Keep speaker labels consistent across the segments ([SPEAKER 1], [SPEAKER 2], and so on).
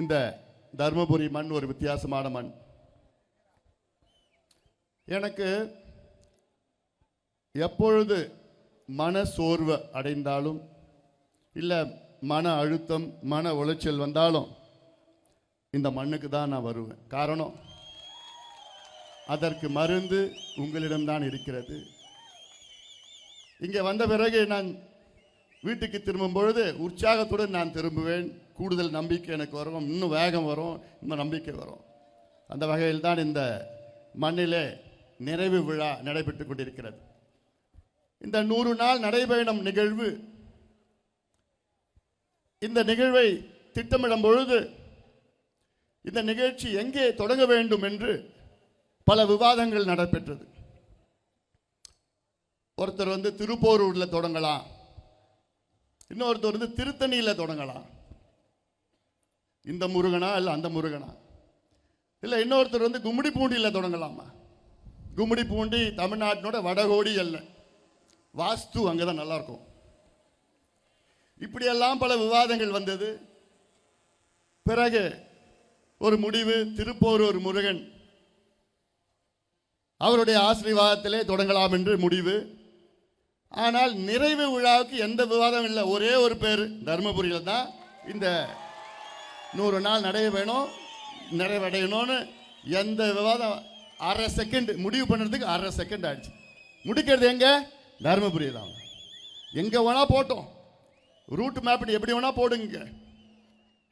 [SPEAKER 1] இந்த தர்மபுரி மண் ஒரு வித்தியாசமான மண். எனக்கு எப்பொழுது மன சோர்வு அடைந்தாலும் இல்லை மன அழுத்தம் மன உளைச்சல் வந்தாலும் இந்த மண்ணுக்கு தான் நான் வருவேன். காரணம் அதற்கு மருந்து உங்களிடம்தான் இருக்கிறது. இங்கே வந்த பிறகு நான் வீட்டுக்கு திரும்பும் பொழுது உற்சாகத்துடன் நான் திரும்புவேன். கூடுதல் நம்பிக்கை எனக்கு வரும். இன்னும் வேகம் வரும். இன்னும் நம்பிக்கை வரும். அந்த வகையில் தான் இந்த மண்ணிலே நிறைவு விழா நடைபெற்று கொண்டிருக்கிறது. இந்த நூறு நாள் நடைபயணம் நிகழ்வு. இந்த நிகழ்வை திட்டமிடும் பொழுது இந்த நிகழ்ச்சி எங்கே தொடங்க வேண்டும் என்று பல விவாதங்கள் நடைபெற்றது. ஒருத்தர் வந்து திருப்போரூரில் தொடங்கலாம். இன்னொருத்தர் வந்து திருத்தணியில் தொடங்கலாம். இந்த முருகனா இல்லை அந்த முருகனா? இல்லை இன்னொருத்தர் வந்து கும்மிடி பூண்டியில் தொடங்கலாமா? கும்மிடி பூண்டி தமிழ்நாட்டினோட வடகோடி அல்ல வாஸ்து அங்கே தான் நல்லாயிருக்கும் இப்படியெல்லாம் பல விவாதங்கள் வந்தது. பிறகு ஒரு முடிவு திருப்போர் ஒரு முருகன். அவருடைய ஆசீர்வாதத்திலே தொடங்கலாம் என்று முடிவு. ஆனால் நிறைவு விழாவுக்கு எந்த விவாதம் இல்லை ஒரே ஒரு பேர் தருமபுரியில் தான் இந்த நூறு நாள் நடைய வேணும் நிறைவடையணும்னு எந்த விவாதம் அரை செகண்ட் முடிவு பண்ணுறதுக்கு அரை செகண்ட் ஆயிடுச்சு. முடிக்கிறது எங்கே? தருமபுரி தான். எங்கே வேணால் போட்டோம். ரூட் மேப் எப்படி வேணால் போடுங்க.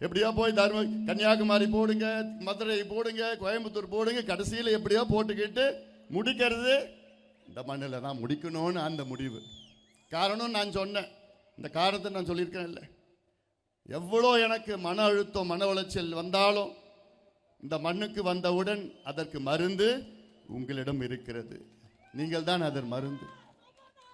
[SPEAKER 1] எப்படியோ போய் தர்ம கன்னியாகுமரி போடுங்க மதுரை போடுங்க கோயம்புத்தூர் போடுங்க கடைசியில் எப்படியோ போட்டுக்கிட்டு முடிக்கிறது இந்த மண்ணில் தான் முடிக்கணும்னு அந்த முடிவு. காரணம் நான் சொன்னேன். இந்த காரணத்தை நான் சொல்லியிருக்கேன் இல்லை எவ்வளோ எனக்கு மன அழுத்தம் மன உளைச்சல் வந்தாலும் இந்த மண்ணுக்கு வந்தவுடன் அதற்கு மருந்து உங்களிடம் இருக்கிறது. நீங்கள் தான் அதன் மருந்து.